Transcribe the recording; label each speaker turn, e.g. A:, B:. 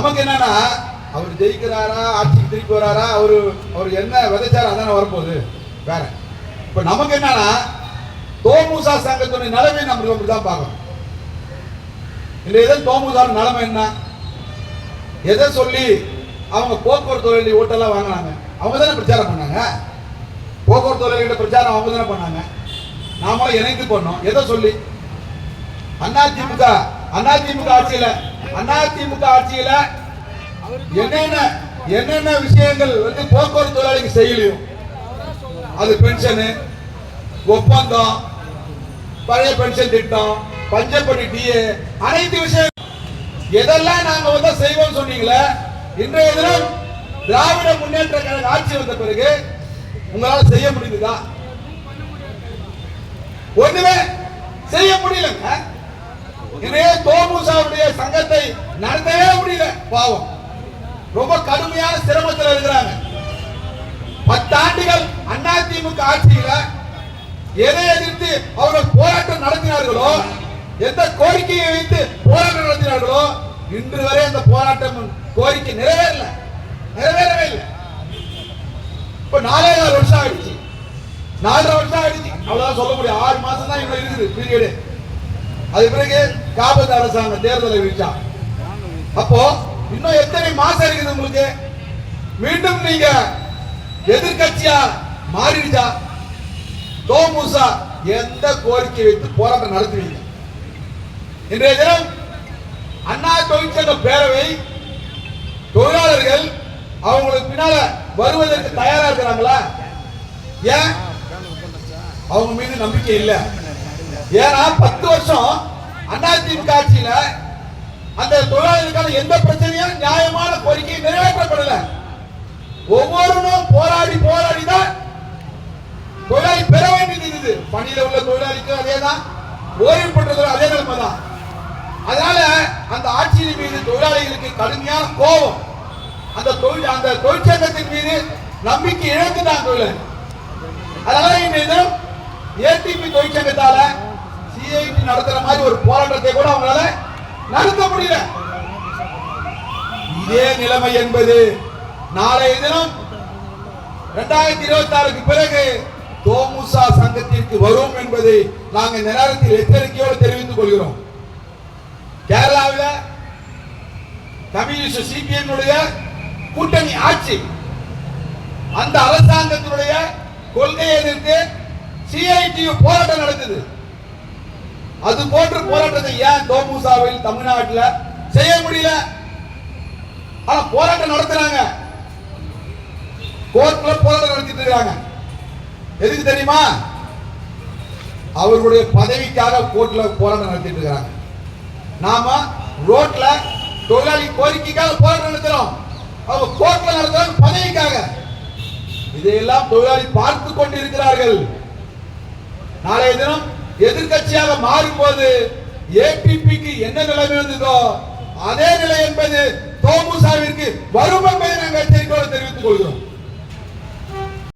A: நமக்கு என்னன்னா அவர் ஜெயிக்கிறாரா ஆட்சிக்கு திருப்பி வராரா அவரு அவர் என்ன விதைச்சாரா அதான வரப்போகுது. வேற. இப்ப நமக்கு என்னன்னா தோமுசா சங்கத்துடைய நிலைமை நம்ம அப்படிதான் பார்க்கணும். இன்றைய தினம் தோமுசா நிலைமை என்ன? எதை சொல்லி அவங்க போக்குவரத்து தொழிலாளி ஓட்டெல்லாம் வாங்கினாங்க? அவங்க தானே பிரச்சாரம் பண்ணாங்க. போக்குவரத்து தொழில்கிட்ட பிரச்சாரம் அவங்க தானே பண்ணாங்க. நாமளும் இணைந்து பண்ணோம். எதை சொல்லி? அதிமுக அதிமுக ஆட்சியில் அதிமுக ஆட்சியில என்னென்ன என்னென்ன விஷயங்கள் வந்து போக்குவரத்து தொழிலாளிக்கு செய்யலையும் அது பென்ஷனு ஒப்பந்தம் பழைய பென்ஷன் திட்டம் பஞ்சப்படி டிஏ அனைத்து விஷயம். எதெல்லாம் நாங்க வந்து செய்வோம் சொன்னீங்களே இன்றைய தினம் திராவிட முன்னேற்ற கழக ஆட்சி வந்த பிறகு உங்களால செய்ய முடியுதா ஒண்ணுமே செய்ய முடியலங்க. இதே தோமுசாவுடைய சங்கத்தை நடத்தவே முடியல. பாவம். ரொம்ப கடுமையான சிரமத்தில் இருக்கிறாங்க. பத்தாண்டுகள் அதிமுக ஆட்சியில எதை எதிர்த்து அவர்கள் போராட்டம் நடத்தினார்களோ எந்த கோரிக்கையை வைத்து போராட்டம் நடத்தினார்களோ இன்று வரை அந்த போராட்டம் கோரிக்கை நிறைவேறல. நிறைவேறவே இல்லை. இப்ப நாலே நாலு வருஷம் ஆயிடுச்சு. நாலரை வருஷம் ஆயிடுச்சு. அவ்வளவுதான் சொல்ல முடியும். ஆறு மாசம் தான் இவ்வளவு இருக்குது. பீரியடு. அது பிறகு காபத்து அரசாங்கம் தேர்தலை வீழ்ச்சா அப்போ இன்னும் எத்தனை மாசம் இருக்குது உங்களுக்கு? மீண்டும் நீங்க எதிர்கட்சியா மாறிடுச்சா? தோமுசா எந்த கோரிக்கை வைத்து போராட்டம் நடத்துவீங்க? இன்றைய தினம் அண்ணா தொழிற்சங்க பேரவை தொழிலாளர்கள் அவங்களுக்கு பின்னால வருவதற்கு தயாரா இருக்கிறாங்களா? ஏன்? அவங்க மீது நம்பிக்கை இல்லை. ஏன்னா பத்து வருஷம் அதிமுக ஆட்சியில அந்த தொழிலாளர்களுக்கான எந்த பிரச்சனையும் நியாயமான கோரிக்கை நிறைவேற்றப்படல. ஒவ்வொருவரும் போராடி போராடி தான் தொழிலாளி பெற வேண்டியது இருந்தது. பணியில உள்ள தொழிலாளிக்கும் அதே தான் ஓய்வு பெற்றவர்கள் அதே நிலைமை தான் அதனால அந்த ஆட்சியின் மீது தொழிலாளிகளுக்கு கடுமையான கோபம். அந்த தொழில் அந்த தொழிற்சங்கத்தின் மீது நம்பிக்கை இழந்துட்டாங்க தொழிலாளி. அதனால இன்றைய தினம் ஏடிபி தொழிற்சங்கத்தால சிஐடி நடத்துற மாதிரி ஒரு போராட்டத்தை கூட அவங்களால நடத்த முடியல. இதே நிலைமை என்பது நாளைய தினம் இரண்டாயிரத்தி இருபத்தி ஆறுக்கு பிறகு தோமுசா சங்கத்திற்கு வரும் என்பதை நாங்கள் இந்த நேரத்தில் எச்சரிக்கையோடு தெரிவித்துக் கொள்கிறோம். கேரளாவில் கம்யூனிஸ்ட் சிபிஎம் கூட்டணி ஆட்சி அந்த அரசாங்கத்தினுடைய கொள்கையை எதிர்த்து சிஐடியு போராட்டம் நடந்தது அது போன்ற போராட்டத்தை ஏன் தோமுசாவில் தமிழ்நாட்டில் செய்ய முடியல? ஆனா போராட்டம் நடத்துறாங்க. கோர்ட்ல போராட்டம் நடத்திட்டு இருக்காங்க. எதுக்கு தெரியுமா? அவர்களுடைய பதவிக்காக கோர்ட்ல போராட்டம் நடத்திட்டு இருக்காங்க. நாம ரோட்ல தொழிலாளி கோரிக்கைக்காக போராட்டம் நடத்துறோம். அவங்க கோர்ட்ல நடத்துறாங்க பதவிக்காக. இதையெல்லாம் தொழிலாளி பார்த்து கொண்டிருக்கிறார்கள். நாளைய தினம் எதிர்க்கட்சியாக மாறும்போது ஏபிபிக்கு என்ன நிலைமை இருந்ததோ அதே நிலை என்பது தோமுசாவிற்கு வரும் என்பதை நாங்கள் எச்சரிக்கையோடு தெரிவித்துக் கொள்கிறோம்.